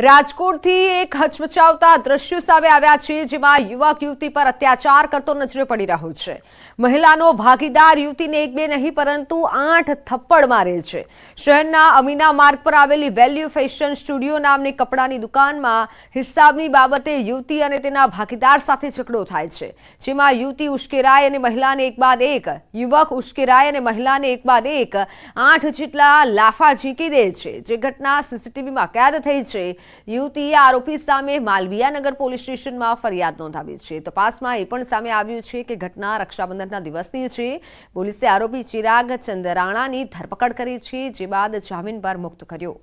રાજકોટથી એક હચમચાવતા દ્રશ્યો સામે આવ્યા છે, જેમાં યુવક યુવતી પર અત્યાચાર કરતો નજરે પડી રહ્યો છે. મહિલાનો ભાગીદાર યુવતીને એક બે નહીં, પરંતુ આઠ થપ્પડ મારે છે. શહેરના અમીના માર્ગ પર આવેલી વેલ્યુ ફેશન સ્ટુડિયો નામની કપડાની દુકાનમાં હિસાબની બાબતે યુવતી અને તેના ભાગીદાર સાથે ઝઘડો થાય છે, જેમાં યુવતી ઉશ્કેરાય અને મહિલાને એક બાદ એક, યુવક ઉશ્કેરાય અને મહિલાને એક બાદ એક, આઠ જેટલા લાફા ઝીંકી દે છે. જે ઘટના સીસીટીવીમાં કેદ થઈ છે યુવતીએ આરોપી સામે માલવીયાનગર પોલીસ સ્ટેશનમાં ફરિયાદ નોંધાવી છે. તપાસમાં એ પણ સામે આવ્યું છે કે ઘટના રક્ષાબંધનના દિવસની છે. પોલીસે આરોપી ચિરાગ ચંદરાણાની ધરપકડ કરી છે, જે બાદ જામીન પર મુક્ત કર્યો.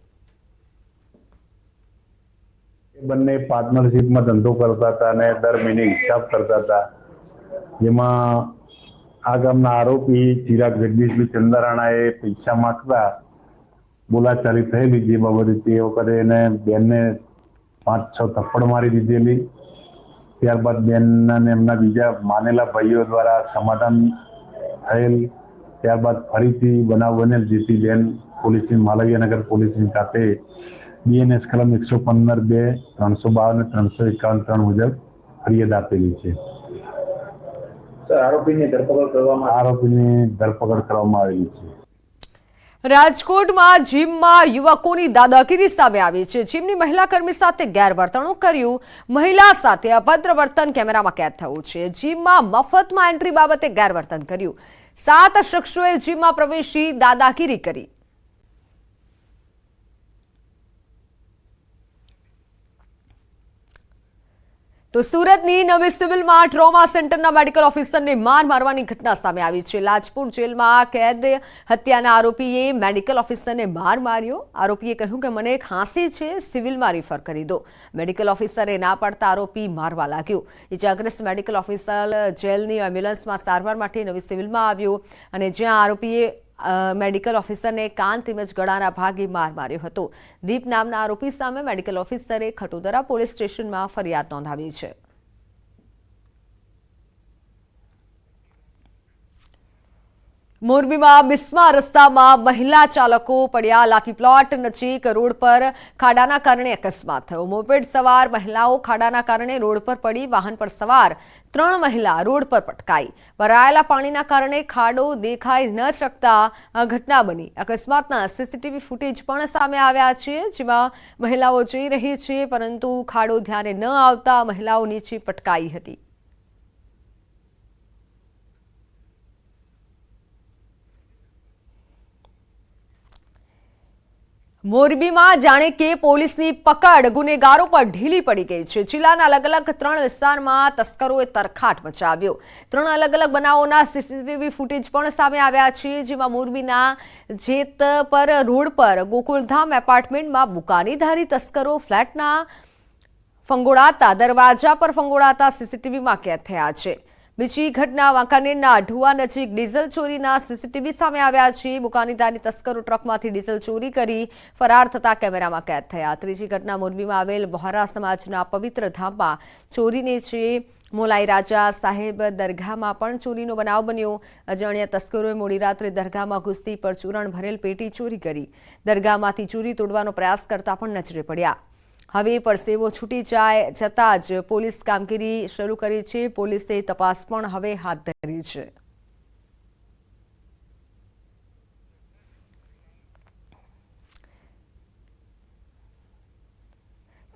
બંને પાર્ટનરશિપમાં ધંધો કરતા હતા અને દર મહિને હિસાબ કરતા હતા. જેમાં આ ગામના આરોપી ચિરાગ જગદીશભાઈ ચંદ્રાણાએ પૈસા માંગતા બોલાચાલી થયેલી જે બાબતે તે વખતે એને બેનને પાંચ છ થપ્પડ મારી દીધેલી. ત્યારબાદ બેનના ને એમના બીજા માનેલા ભાઈઓ દ્વારા સમાધાન થયેલ. ત્યારબાદ ફરીથી બનાવ બનેલ જેથી બેન પોલીસની માલવીયાનગર પોલીસની ખાતે બીએનએસ કલમ એકસો પંદર બે ત્રણસો બાવન ત્રણસો એકાવન ત્રણ મુજબ ફરિયાદ આપેલી છે. આરોપીની ધરપકડ કરવામાં આરોપીની ધરપકડ કરવામાં આવેલી છે. રાજકોટમાં જીમમાં યુવકોની દાદાગીરી સામે આવી છે. જીમની મહિલા કર્મી સાથે ગેરવર્તણૂક કર્યું. મહિલા સાથે અભદ્ર વર્તન કેમેરામાં કેદ થયું છે. જીમમાં મફતમાં એન્ટ્રી બાબતે ગેરવર્તન કર્યું. સાત શખ્સોએ જીમમાં પ્રવેશી દાદાગીરી કરી. તો સુરતની નવી સિવિલમાં ટ્રોમા સેન્ટરના મેડિકલ ઓફિસરને માર મારવાની ઘટના સામે આવી છે. લાજપુર જેલમાં કેદ હત્યાના આરોપીએ મેડિકલ ઓફિસરને માર માર્યો. આરોપીએ કહ્યું કે, મને ખાંસી છે, સિવિલમાં રિફર કરી દો. મેડિકલ ઓફિસરે ના પાડતા આરોપી મારવા લાગ્યો. ઇજાગ્રસ્ત મેડિકલ ઓફિસર જેલની એમ્બ્યુલન્સમાં સારવાર માટે નવી સિવિલમાં આવ્યો અને જ્યાં આરોપીએ મેડિકલ ઓફિસરને કાન તેમજ ગળાના ભાગે માર માર્યો હતો. દીપ નામના આરોપી સામે મેડિકલ ઓફિસરે ખટોદરા પોલીસ સ્ટેશનમાં ફરિયાદ નોંધાવી છે. મોરબીમાં બિસ્મા રસ્તામાં મહિલા ચાલકો પડ્યા લાકી પ્લોટ નજીક રોડ પર ખાડાના કારણે અકસ્માત થયો. મોપેડ સવાર મહિલાઓ ખાડાના કારણે રોડ પર પડી, વાહન પર સવાર ત્રણ મહિલા રોડ પર પટકાઈ. ભરાયેલા પાણીના કારણે ખાડો દેખાઈ ન શકતા ઘટના બની. અકસ્માતના સીસીટીવી ફૂટેજ પણ સામે આવ્યા છે, જેમાં મહિલાઓ જઈ રહી છે, પરંતુ ખાડો ધ્યાને ન આવતા મહિલાઓ નીચે પટકાઈ હતી. મોરબીમાં જાણે કે પોલીસની પકડ ગુનેગારો પર ઢીલી પડી ગઈ છે. જિલ્લાના અલગ અલગ ત્રણ વિસ્તારમાં તસ્કરોએ તરખાટ મચાવ્યો. ત્રણ અલગ અલગ બનાવોના સીસીટીવી ફૂટેજ પણ સામે આવ્યા છે, જેમાં મોરબીના જેત પર, રોડ પર, ગોકુળધામ એપાર્ટમેન્ટમાં બુકાનીધારી તસ્કરો ફ્લેટના ફંગોળાતા, દરવાજા પર ફંગોળાતા સીસીટીવીમાં કેદ થયા છે. બીજી ઘટના વાંકાનેરના ઢુવા નજીક ડીઝલ ચોરીના સીસીટીવી સામે આવ્યા છે. બુકાનીદારની તસ્કરો ટ્રકમાંથી ડીઝલ ચોરી કરી ફરાર થતા કેમેરામાં કેદ થયા. ત્રીજી ઘટના મોરબીમાં આવેલ વહારા સમાજના પવિત્ર ધામમાં ચોરીને છે મોલાઈ રાજા સાહેબ દરગાહમાં પણ ચોરીનો બનાવ બન્યો. અજાણ્યા તસ્કરોએ મોડી રાત્રે દરગાહમાં ઘૂસી પરચૂરણ ભરેલ પેટી ચોરી કરી. દરગાહમાંથી ચોરી તોડવાનો પ્રયાસ કરતા પણ નજરે પડ્યા. હવે પરસેવો છૂટી જાય જતાં જ પોલીસ કામગીરી શરૂ કરી છે. પોલીસે તપાસ પણ હવે હાથ ધરી છે.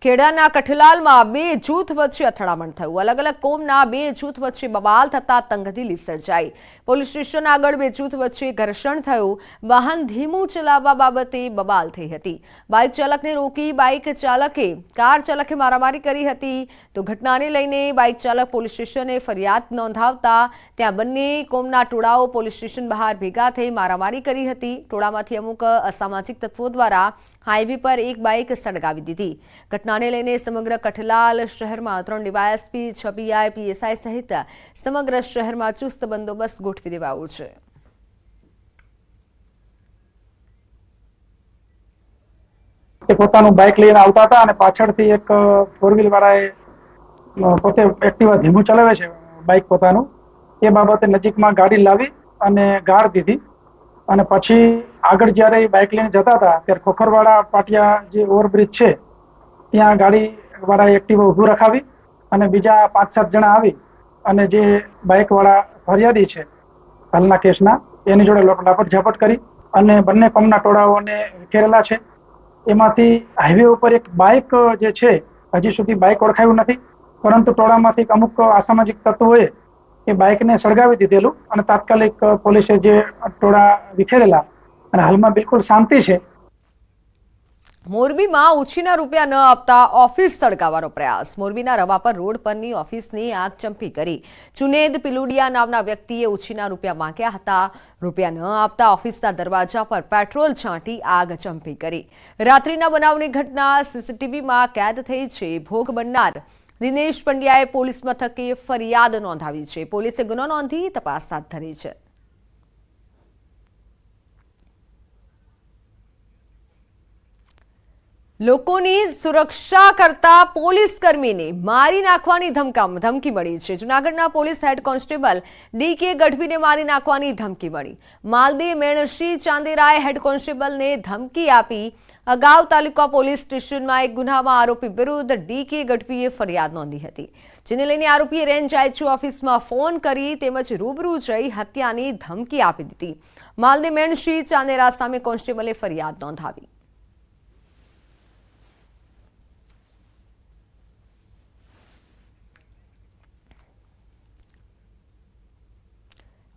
ખેડાના કઠલાલમાં બે જૂથ વચ્ચે અથડામણ થયું. અલગ અલગ કોમના બે જૂથ વચ્ચે બબાલ થતા તંગદીલી સર્જાઈ. પોલીસ સ્ટેશન આગળ બે જૂથ વચ્ચે ઘર્ષણ થયું. વાહન ધીમું ચલાવવા બાબતે બબાલ થઈ હતી. બાઇક ચાલકને રોકી બાઇક ચાલકે કાર ચાલકે મારામારી કરી હતી. તો ઘટનાને લઈને બાઇક ચાલક પોલીસ સ્ટેશને ફરિયાદ નોંધાવતા ત્યાં બંને કોમના ટોળાઓ પોલીસ સ્ટેશન બહાર ભેગા થઈ મારામારી કરી હતી. ટોળામાંથી અમુક અસામાજિક તત્વો દ્વારા હાઈવે પર એક બાઇક સળગાવી દીધી. ઘટનાને લઈને સમગ્ર કઠલાલ શહેરમાં ત્રણ ડીવાયએસપી, છ પીઆઈ, પીએસઆઈ સહિત સમગ્ર શહેરમાં ચુસ્ત બંદોબસ્ત ગોઠવી દેવાયો છે. તે પોતાનું બાઇક લઈને આવતા હતા અને પાછળથી એક ફોર વ્હીલ વાળાએ પોતે એક્ટિવા ધીમું ચલાવે છે, બાઇક પોતાનું. એ બાબતે નજીકમાં ગાડી લાવી અને ગાર દીધી અને પછી આગળ જ્યારે બાઇક લઈને જતા હતા, ત્યારે ખોખરવાડા પાટિયા જે ઓવરબ્રિજ છે, ત્યાં ગાડી વાળાએ એક્ટિવા ઊભું રખાવી અને બીજા પાંચ સાત જણા આવી અને જે બાઇકવાળા ફરિયાદી છે, હાલના કેસના, એની જોડે લાપટ ઝાપટ કરી અને બંને કોમના ટોળાઓને વિખેરેલા છે. એમાંથી હાઈવે ઉપર એક બાઇક જે છે, હજી સુધી બાઇક ઓળખાયું નથી, પરંતુ ટોળામાંથી અમુક અસામાજિક તત્વોએ એ બાઇકને સળગાવી દીધેલું અને તાત્કાલિક પોલીસે જે ટોળા વિખેરેલા અને હાલમાં બિલકુલ શાંતિ છે. મોરબીમાં ઉછીના રૂપિયા ન આપતા ઓફિસ સળગાવવાનો પ્રયાસ. મોરબીના રવાપર રોડ પરની ઓફિસની આગ ચંપી કરી. ચુનેદ પિલુડિયા નામના વ્યક્તિએ ઉછીના રૂપિયા માંગ્યા હતા. રૂપિયા ન આપતા ઓફિસના દરવાજા પર પેટ્રોલ છાંટી આગ ચંપી કરી. રાત્રિના બનાવની ઘટના સીસીટીવીમાં કેદ થઈ છે. ભોગ બનનાર દિનેશ પંડ્યાએ પોલીસ મથકે ફરિયાદ નોંધાવી છે. પોલીસે ગુનો નોંધી તપાસ હાથ ધરી છે. લોકોની સુરક્ષા કરતા પોલીસ કર્મીને મારી નાખવાની ધમકામ ધમકી મળી છે. જૂનાગઢના પોલીસ હેડ કોન્સ્ટેબલ ડી કે ગઢવીને મારી નાખવાની ધમકી મળી. માલદી મેણસિંહ ચાંદેરાએ હેડ કોન્સ્ટેબલને ધમકી આપી. અગાઉ તાલુકા પોલીસ સ્ટેશનમાં એક ગુનામાં આરોપી વિરુદ્ધ ડી કે ગઢવીએ ફરિયાદ નોંધી હતી. જેને લઈને આરોપીએ રેન્જ આઈચુ ઓફિસમાં ફોન કરી તેમજ રૂબરૂ જઈ હત્યાની ધમકી આપી દીધી. માલદી મેણસિંહ ચાંદેરા સામે કોન્સ્ટેબલે ફરિયાદ નોંધાવી.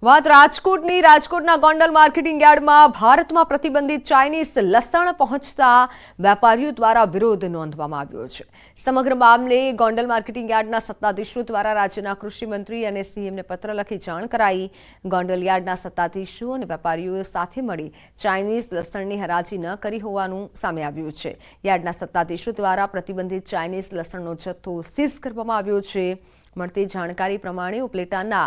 વાત રાજકોટની, રાજકોટના ગોંડલ માર્કેટિંગ યાર્ડમાં ભારતમાં પ્રતિબંધિત ચાઇનીઝ લસણ પહોંચતા વેપારીઓ દ્વારા વિરોધ નોંધવામાં આવ્યો છે. સમગ્ર મામલે ગોંડલ માર્કેટિંગ યાર્ડના સત્તાધીશો દ્વારા રાજ્યના કૃષિમંત્રી અને સીએમને પત્ર લખી જાણ કરાઈ. ગોંડલ યાર્ડના સત્તાધીશો અને વેપારીઓ સાથે મળી ચાઇનીઝ લસણની હરાજી ન કરી હોવાનું સામે આવ્યું છે. યાર્ડના સત્તાધીશો દ્વારા પ્રતિબંધિત ચાઇનીઝ લસણનો જથ્થો સીઝ કરવામાં આવ્યો છે. મળતી જાણકારી પ્રમાણે ઉપલેટાના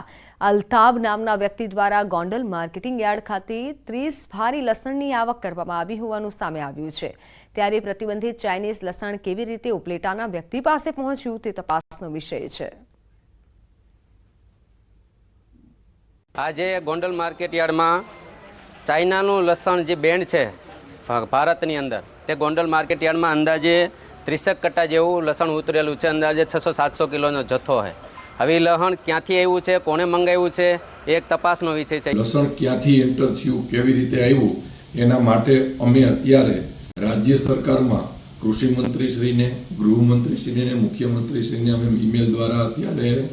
અલ્તાબ નામના વ્યક્તિ દ્વારા ગોંડલ માર્કેટિંગ યાર્ડ ખાતે ત્રીસ ભારી લસણની આવક કરવામાં આવી હોવાનું સામે આવ્યું છે. ત્યારે પ્રતિબંધિત ચાઇનીઝ લસણ કેવી રીતે ઉપલેટાના વ્યક્તિ પાસે પહોંચ્યું તે તપાસનો વિષય છે. આજે ગોંડલ માર્કેટ યાર્ડમાં ચાઇનાનું લસણ જે બેન્ડ છે, ભારતની અંદર, તે ગોંડલ માર્કેટ યાર્ડમાં અંદાજે ત્રીસેક કટ્ટા જેવું લસણ ઉતરેલું છે. અંદાજે છસો સાતસો કિલોનો જથ્થો છે હવે લસણ ક્યાંથી આવ્યું છે? કોણે મંગાવ્યું છે? એક તપાસનો વિષય છે. લસણ ક્યાંથી એન્ટર થયું? કેવી રીતે આવ્યું? એના માટે અમે અત્યારે રાજ્ય સરકારમાં કૃષિ મંત્રીશ્રીને ગૃહમંત્રીશ્રીને મુખ્યમંત્રીશ્રીને અમે ઈમેલ દ્વારા અત્યારે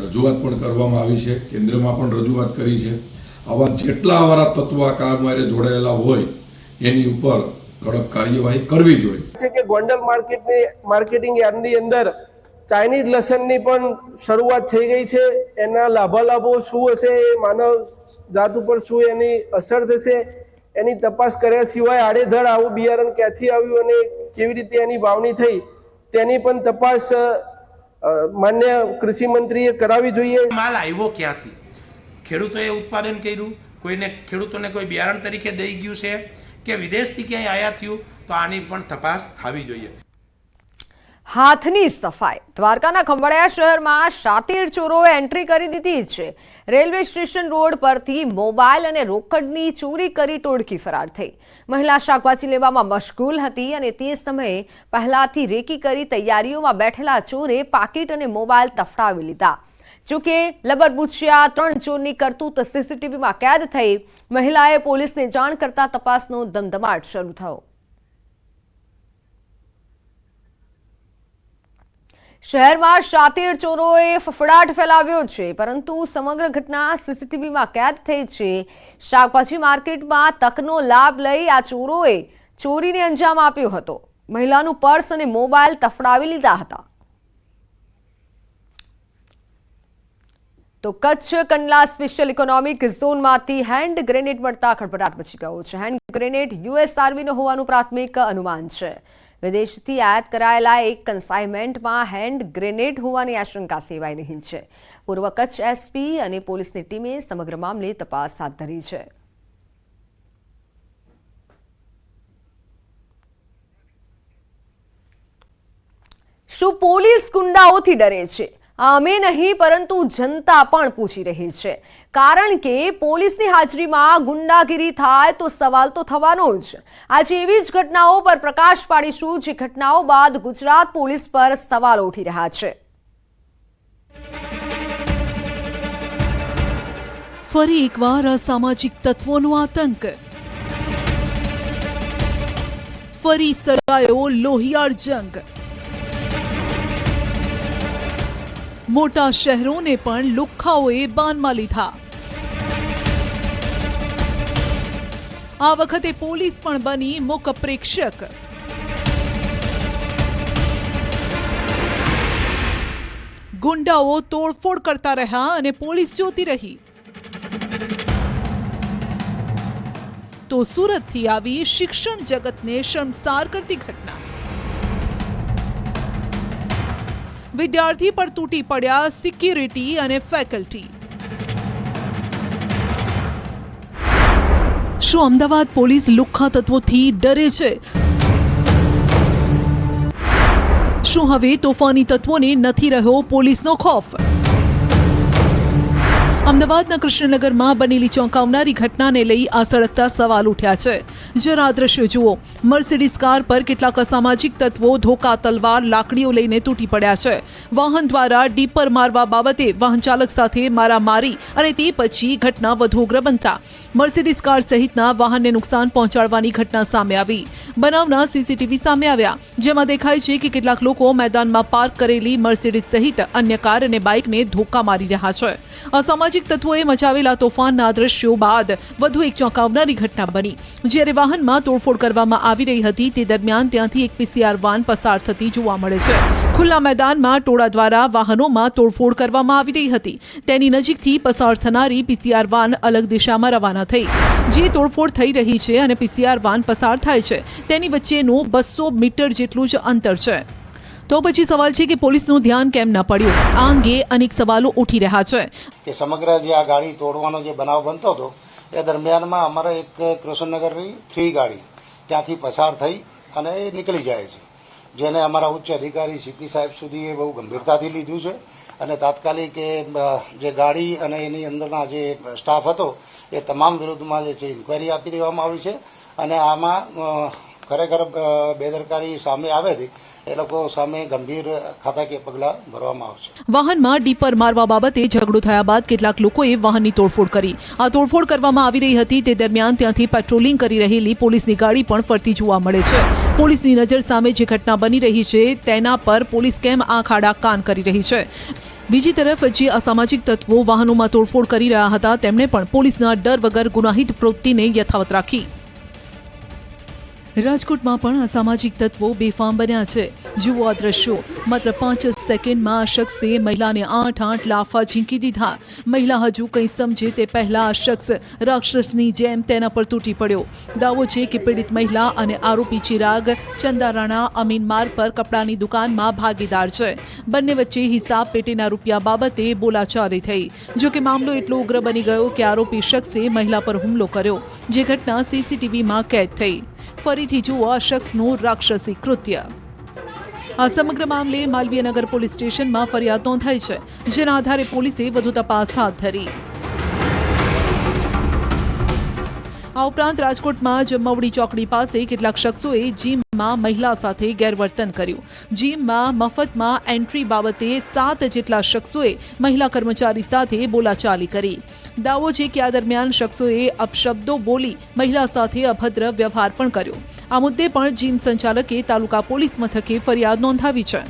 રજૂઆત પણ કરવામાં આવી છે. કેન્દ્રમાં પણ રજૂઆત કરી છે. આવા જેટલા અમારા તત્વો આ કામમાં જોડાયેલા હોય, એની ઉપર કડક કાર્યવાહી કરવી જોઈએ. છે કે ગોંડલ માર્કેટની માર્કેટિંગ યાર્ડની અંદર ચાઇનીઝ લસણની પણ શરૂઆત થઈ ગઈ છે. એના લાભાલાભો શું હશે એ માનવ જાત ઉપર શું એની અસર થશે એની તપાસ કર્યા સિવાય આડેધડ આવું બિયારણ ક્યાંથી આવ્યું અને કેવી રીતે એની વાવણી થઈ તેની પણ તપાસ માન્ય કૃષિ મંત્રીએ કરાવી જોઈએ. માલ આવ્યો ક્યાંથી? ખેડૂતોએ ઉત્પાદન કર્યું. કોઈને ખેડૂતોને કોઈ બિયારણ તરીકે દઈ ગયું છે. કે વિદેશથી ક્યાંય આયાત થયું, તો આની પણ તપાસ થવી જોઈએ. હાથની સફાઈ. દ્વારકાના ખંભાળિયા શહેરમાં શાતીર ચોરોએ એન્ટ્રી કરી દીધી છે. રેલવે સ્ટેશન રોડ પરથી મોબાઈલ અને રોકડની ચોરી કરી ટોળકી ફરાર થઈ. મહિલા શાકભાજી લેવામાં મશગુલ હતી અને તે સમયે પહેલાથી રેકી કરી તૈયારીઓમાં બેઠેલા ચોરે પાકીટ અને મોબાઈલ તફડાવી લીધા. જોકે લબરબુચિયા ત્રણ ચોરની કરતૂત સીસીટીવીમાં કેદ થઈ મહિલાએ પોલીસને જાણ કરતા તપાસનો ધમધમાટ શરૂ થયો. શહેરમાં શાતીર ચોરોએ ફફડાટ ફેલાવ્યો છે, પરંતુ સમગ્ર ઘટના સીસીટીવીમાં કેદ થઈ છે. શાકભાજી માર્કેટમાં તકનો લાભ લઈ આ ચોરોએ ચોરીને અંજામ આપ્યો હતો. મહિલાનું પર્સ અને મોબાઈલ તફડાવી લીધા હતા. તો કચ્છ કંડલા સ્પેશિયલ ઇકોનોમિક ઝોનમાંથી હેન્ડ ગ્રેનેડ મળતા ખળભળાટ મચી ગયો છે. હેન્ડ ગ્રેનેડ યુએસ આર્મીનો હોવાનું પ્રાથમિક અનુમાન છે. વિદેશથી આયાત કરાયેલા એક કન્સાઇનમેન્ટમાં હેન્ડ ગ્રેનેડ હોવાની આશંકા સેવાઈ રહી છે. પૂર્વ કચ્છ એસપી અને પોલીસની ટીમે સમગ્ર મામલે તપાસ હાથ ધરી છે. શું પોલીસ ગુંડાઓથી ડરે છે? અમે નહીં, પરંતુ જનતા પણ પૂછી રહી છે. કારણ કે પોલીસની હાજરીમાં ગુંડાગીરી થાય તો સવાલ તો થવાનો જ. આજે એવી જ ઘટનાઓ પર પ્રકાશ પાડીશું, જે ઘટનાઓ બાદ ગુજરાત પોલીસ પર સવાલ ઉઠી રહ્યા છે. ફરી એકવાર અસામાજિક તત્વોનો આતંક. ફરી સળગાયો લોહિયાળ જંગ. મોટા શહેરોને પણ લુખ્ખાઓએ બાનમાં લીધા. આ વખતે પોલીસ પણ બની મૂક પ્રેક્ષક. ગુંડાઓ તોડફોડ કરતા રહ્યા અને પોલીસ જોતી રહી. તો સુરતથી આવી શિક્ષણ જગતને શર્મસાર કરતી ઘટના. વિદ્યાર્થી પર તૂટી પડ્યા સિક્યુરિટી અને ફેકલ્ટી. શું અમદાવાદ પોલીસ લુખ્ખા તત્વોથી ડરે છે? શું હવે તોફાની તત્વોને નથી રહ્યો પોલીસનો ખોફ? અમદાવાદના કૃષ્ણનગરમાં બનેલી ચોંકાવનારી ઘટનાને લઈ આ સળગતા સવાલ ઉઠ્યા છે. જરા દ્રશ્ય જુઓ. મર્સિડીઝ કાર પર કેટલાક અસામાજિક તત્વો, ધોકા, તલવાર, લાકડીઓ લઈને તૂટી પડ્યા છે. વાહન દ્વારા ડીપર મારવા બાબતે વાહન ચાલક સાથે મારામારી અને તે પછી ઘટના વધુ ઉગ્ર બનતા મર્સિડીઝ કાર સહિતના વાહનને નુકસાન પહોંચાડવાની ઘટના સામે આવી. બનાવના સીસીટીવી સામે આવ્યા. જેમાં દેખાય છે કે કેટલાક લોકો મેદાનમાં પાર્ક કરેલી મર્સિડીઝ સહિત અન્ય કાર અને બાઇકને ધોકા મારી રહ્યા છે. અસામાજિક તત્વોએ મચાવેલા તોફાનના દ્રશ્યો બાદ વધુ એક ચોંકાવનારી ઘટના બની. જ્યારે વાહનમાં તોડફોડ કરવામાં આવી રહી હતી, તે દરમિયાન ત્યાંથી એક પીસીઆર વાન પસાર થતી જોવા મળે છે. ખુલ્લા મેદાનમાં ટોળા દ્વારા વાહનોમાં તોડફોડ કરવામાં આવી રહી હતી. તેની નજીકથી પસાર થનારી પીસીઆર વાન અલગ દિશામાં રવાના થઈ. જે તોડફોડ થઈ રહી છે અને પીસીઆર વાન પસાર થાય છે, તેની વચ્ચેનું બસો મીટર જેટલું જ અંતર છે. તો પછી સવાલ છે કે પોલીસનું ધ્યાન કેમ ન પડ્યું? આ અંગે અનેક સવાલો ઉઠી રહ્યા છે. કે સમગ્ર જે આ ગાડી તોડવાનો જે બનાવ બનતો હતો, એ દરમિયાનમાં અમારે એક કૃષ્ણનગરની થ્રી ગાડી ત્યાંથી પસાર થઈ અને એ નીકળી જાય છે. જેને અમારા ઉચ્ચ અધિકારી સીપી સાહેબ સુધી એ બહુ ગંભીરતાથી લીધું છે અને તાત્કાલિક એ જે ગાડી અને એની અંદરના જે સ્ટાફ હતો, એ તમામ વિરુદ્ધમાં જે છે, ઇન્કવાયરી આપી દેવામાં આવી છે અને આમાં ખરેખર બેદરકારી સામે આવેથી એ લોકો સામે ગંભીર ખાતાકીય પગલાં ભરવામાં આવશે. વાહનમાં ડીપર મારવા બાબતે ઝઘડો થયા બાદ કેટલાક લોકોએ વાહનની તોડફોડ કરી. આ તોડફોડ કરવામાં આવી રહી હતી. તે દરમિયાન ત્યાંથી પેટ્રોલિંગ કરી રહેલી પોલીસની ગાડી પણ ફરતી જોવા મળે છે. પોલીસની નજર સામે જે ઘટના બની રહી છે, તેના પર પોલીસ કેમ આંખ આડા કાન કરી રહી છે? બીજી તરફ, જે અસામાજિક તત્વો વાહનોમાં તોડફોડ કરી રહ્યા હતા, તેમણે પણ પોલીસના ડર વગર ગુનાહિત પ્રવૃત્તિને યથાવત રાખી. રાજકોટમાં પણ અસામાજિક તત્વો બેફામ બન્યા છે. જુઓ આ દ્રશ્યો. માત્ર પાંચ સેકન્ડમાં આ શખ્સે મહિલાને આઠ આઠ લાફા ઝીંકી દીધા. મહિલા હજુ કંઈ સમજે તે પહેલા આ શખ્સ રાક્ષસની જેમ તેના પર તૂટી પડ્યો. દાવો છે કે પીડિત મહિલા અને આરોપી ચિરાગ ચંદા રાણા અમીન માર્ગ પર કપડાની દુકાનમાં ભાગીદાર છે. બંને વચ્ચે હિસાબ પેટીના રૂપિયા બાબતે બોલાચાલી થઈ. જોકે મામલો એટલો ઉગ્ર બની ગયો કે આરોપી શખ્સે મહિલા પર હુમલો કર્યો, જે ઘટના સીસીટીવીમાં કેદ થઈ. ફરીથી જુઓ આ શખ્સનું રાક્ષસી કૃત્ય આ સમગ્ર મામલે માલવીયનગર પોલીસ સ્ટેશનમાં ફરિયાદ નોંધાઈ છે જેના આધારે પોલીસે વધુ તપાસ હાથ ધરી આ ઉપરાંત રાજકોટમાં જમવડી ચોકડી પાસે કેટલાક શખ્સોએ જીમમાં મહિલા સાથે ગેરવર્તન કર્યું. જીમમાં મફતમાં એન્ટ્રી બાબતે સાત જેટલા શખ્સોએ મહિલા કર્મચારી સાથે બોલાચાલી કરી. દાવો છે કે આ દરમિયાન શખ્સોએ અપશબ્દો બોલી મહિલા સાથે અભદ્ર વ્યવહાર પણ કર્યો. આ મુદ્દે પણ જીમ સંચાલકે તાલુકા પોલીસ મથકે ફરિયાદ નોંધાવી છે.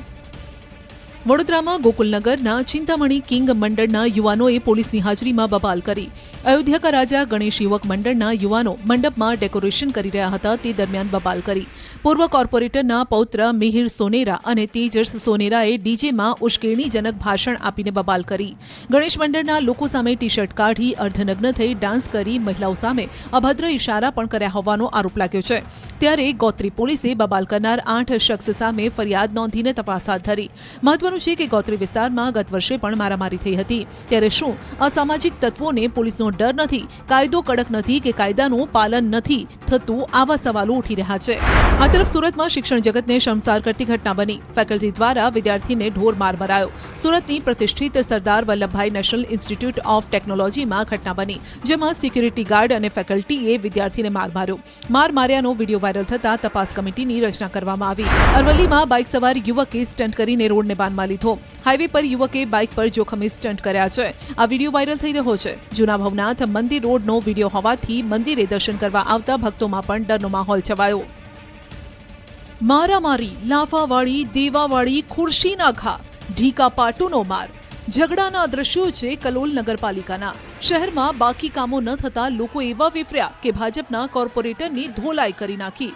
વડોદરામાં ગોકુલનગરના ચિંતામણી કિંગ મંડળના યુવાનોએ પોલીસની હાજરીમાં બબાલ કરી. અયોધ્યા રાજા ગણેશ યુવક મંડળના યુવાનો મંડપમાં ડેકોરેશન કરી રહ્યા હતા તે દરમિયાન બબાલ કરી. પૂર્વ કોર્પોરેટરના પૌત્ર મિહિર સોનેરા અને તેજસ સોનેરાએ ડીજેમાં ઉશ્કેરણીજનક ભાષણ આપીને બબાલ કરી. ગણેશ મંડળના લોકો સામે ટી શર્ટ કાઢી, અર્ધનગ્ન થઈ ડાન્સ કરી મહિલાઓ સામે અભદ્ર ઇશારા પણ કર્યા હોવાનો આરોપ લાગ્યો છે. ત્યારે ગોત્રી પોલીસે બબાલ કરનાર આઠ શખ્સ સામે ફરિયાદ નોંધીને તપાસ હાથ ધરી. મહત્વનું મહત્વનું છે કે ગોત્રી વિસ્તારમાં ગત વર્ષે પણ મારામારી થઈ હતી. ત્યારે શું અસામાજિક તત્વોને પોલીસનો ડર નથી, કાયદો કડક નથી કે કાયદાનું પાલન નથી થતું આવા સવાલો ઉઠી રહ્યા છે. આ તરફ સુરતમાં શિક્ષણ જગતને શમસાર કરતી ઘટના બની. ફેકલ્ટી દ્વારા વિદ્યાર્થીને ઢોર માર મરાયો. સુરતની પ્રતિષ્ઠિત Sardar Vallabhbhai national institute of ટેકનોલોજીમાં ઘટના બની, જેમાં સિક્યુરિટી ગાર્ડ અને ફેકલ્ટીએ વિદ્યાર્થીને માર માર્યો. માર માર્યાનો વીડિયો વાયરલ થતા તપાસ કમિટીની રચના કરવામાં આવી. અરવલ્લીમાં બાઇક સવાર યુવકે સ્ટન્ટ કરીને રોડને બાનમાં લીધો હાઈવે પર યુવકે બાઇક પર જોખમી સ્ટન્ટ કર્યા છે. આ વીડિયો વાયરલ થઈ રહ્યો છે. જૂના ભવનાથ મંદિર રોડનો વીડિયો હોવાથી મંદિરે દર્શન કરવા આવતા ભક્તોમાં પણ ડરનો માહોલ છવાયો. મારામારી, લાફાવાળી, દેવાવાળી, ખુરશીના ઘા, ઢીકા પાટુનો માર. ઝઘડાના દ્રશ્યો છે કલોલ નગરપાલિકાના. શહેરમાં બાકી કામો ન થતા લોકો એવા વિફર્યા કે ભાજપના કોર્પોરેટરની ધોલાઈ કરી નાખી.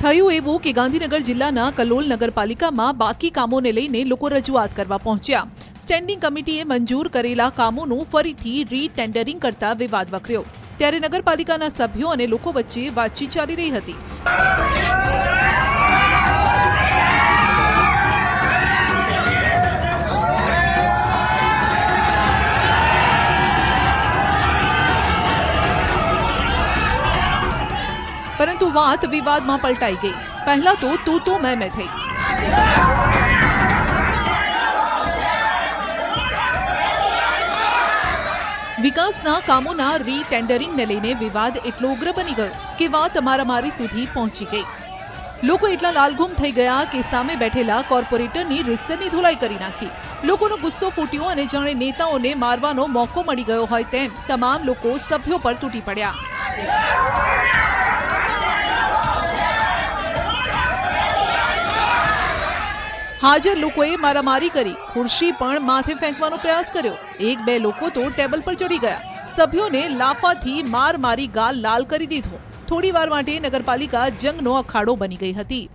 થયું એવું કે ગાંધીનગર જિલ્લાના કલોલ નગરપાલિકામાં બાકી કામોને લઈને લોકો રજૂઆત કરવા પહોંચ્યા. સ્ટેન્ડિંગ કમિટીએ મંજૂર કરેલા કામોનું ફરીથી રીટેન્ડરિંગ કરતા વિવાદ વકર્યો. ત્યારે નગરપાલિકાના સભ્યો અને લોકો વચ્ચે વાતચીત ચાલી રહી હતી. પરંતુ વાત વિવાદમાં પલટાઈ ગઈ. પહેલા તો તું તું મેં મેં થઈ. વિકાસના કામોના રીટેન્ડરિંગને લઈને વિવાદ એટલો ઉગ્ર બની ગયો કે વાત મારામારી સુધી પહોંચી ગઈ. લોકો એટલા લાલઘુમ થઈ ગયા કે સામે બેઠેલા કોર્પોરેટરની રિસ્સરની ધોલાઈ કરી નાખી. લોકોનો ગુસ્સો ફૂટ્યો અને જાણે નેતાઓને મારવાનો મોકો મળી ગયો હોય તેમ તમામ લોકો સભ્યો પર તૂટી પડ્યા. હાજર લોકોએ મારામારી કરી, ખુરશી પણ માથે ફેંકવાનો પ્રયાસ કર્યો. એક બે લોકો તો ટેબલ પર ચડી ગયા. સભ્યોને લાફાથી માર મારી ગાલ લાલ કરી દીધો. થોડી વાર માટે નગરપાલિકા જંગનો અખાડો બની ગઈ હતી.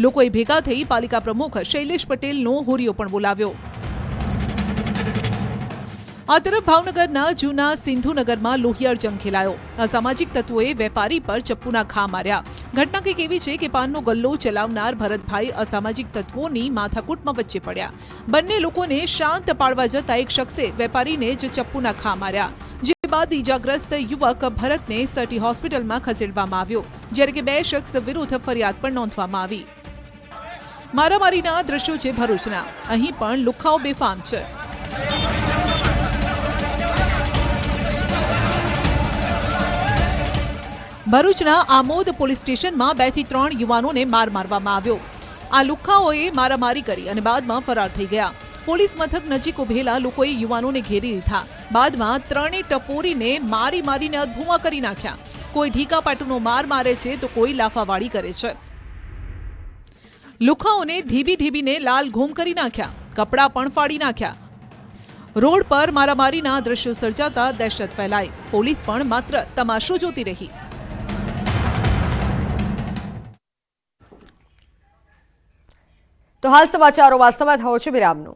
લોકોએ ભેગા થઈ પાલિકા પ્રમુખ શૈલેષ પટેલનો હોરિયો પણ બોલાવ્યો. આ તરફ ભાવનગરના જૂના સિંધુનગરમાં લોહિયાળ જંગ ખેલાયો. અસામાજિક તત્વોએ વેપારી પર ચપ્પુના ઘા માર્યા. ઘટના કંઈક એવી છે કે પાનનો ગલ્લો ચલાવનાર ભરતભાઈ અસામાજિક તત્વોની માથાકૂટમાં વચ્ચે પડ્યા. બંને લોકોને શાંત પાડવા જતા એક શખ્સે વેપારીને જ ચપ્પુના ઘા માર્યા. જે બાદ ઈજાગ્રસ્ત યુવક ભરતને સટી હોસ્પિટલમાં ખસેડવામાં આવ્યો. જ્યારે કે બે શખ્સ વિરુદ્ધ ફરિયાદ પણ નોંધવામાં આવી. મારામારીના દ્રશ્યો છે ભરૂચના. અહીં પણ લુખાઓ બેફામ છે. ભરૂચના આમોદ પોલીસ સ્ટેશનમાં બેથી ત્રણ યુવાનોને માર મારવામાં આવ્યો. આ લુખ્ખાઓએ મારામારી કરી અને બાદમાં ફરાર થઈ ગયા. પોલીસ મથક નજીક ઉભેલા લોકોએ યુવાનોને ઘેરી લીધા. બાદમાં ત્રણેય ટપોરીને મારી મારીને અધભૂમા કરી નાખ્યા. કોઈ ઢીકા પાટુનો માર મારે છે તો કોઈ લાફાવાળી કરે છે. લુખાઓને ધીબી ધીબીને લાલ ઘૂમ કરી નાખ્યા. કપડાં પણ ફાડી નાખ્યા. રોડ પર મારામારીના દ્રશ્યો સર્જાતા દહેશત ફેલાઈ. પોલીસ પણ માત્ર તમાશો જોતી રહી. તો હાલ સમાચારોમાં સમય થયો છે વિરામનો.